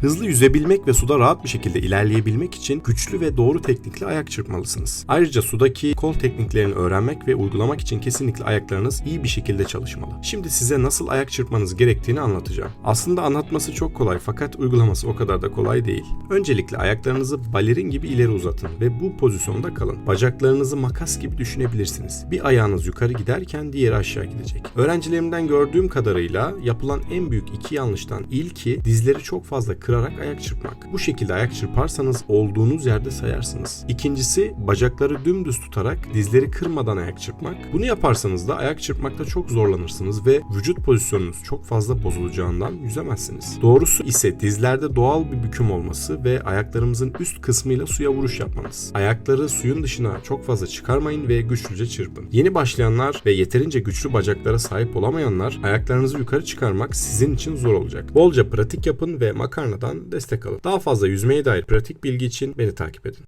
Hızlı yüzebilmek ve suda rahat bir şekilde ilerleyebilmek için güçlü ve doğru teknikle ayak çırpmalısınız. Ayrıca sudaki kol tekniklerini öğrenmek ve uygulamak için kesinlikle ayaklarınız iyi bir şekilde çalışmalı. Şimdi size nasıl ayak çırpmanız gerektiğini anlatacağım. Aslında anlatması çok kolay fakat uygulaması o kadar da kolay değil. Öncelikle ayaklarınızı balerin gibi ileri uzatın ve bu pozisyonda kalın. Bacaklarınızı makas gibi düşünebilirsiniz. Bir ayağınız yukarı giderken diğeri aşağı gidecek. Öğrencilerimden gördüğüm kadarıyla yapılan en büyük iki yanlıştan ilki dizleri çok fazla kırarak ayak çırpmak. Bu şekilde ayak çırparsanız olduğunuz yerde sayarsınız. İkincisi bacakları dümdüz tutarak dizleri kırmadan ayak çırpmak. Bunu yaparsanız da ayak çırpmakta çok zorlanırsınız ve vücut pozisyonunuz çok fazla bozulacağından yüzemezsiniz. Doğrusu ise dizlerde doğal bir büküm olması ve ayaklarımızın üst kısmıyla suya vuruş yapmamız. Ayakları suyun dışına çok fazla çıkarmayın ve güçlüce çırpın. Yeni başlayanlar ve yeterince güçlü bacaklara sahip olamayanlar ayaklarınızı yukarı çıkarmak sizin için zor olacak. Bolca pratik yapın ve makarnadan destek alın. Daha fazla yüzmeye dair pratik bilgi için beni takip edin.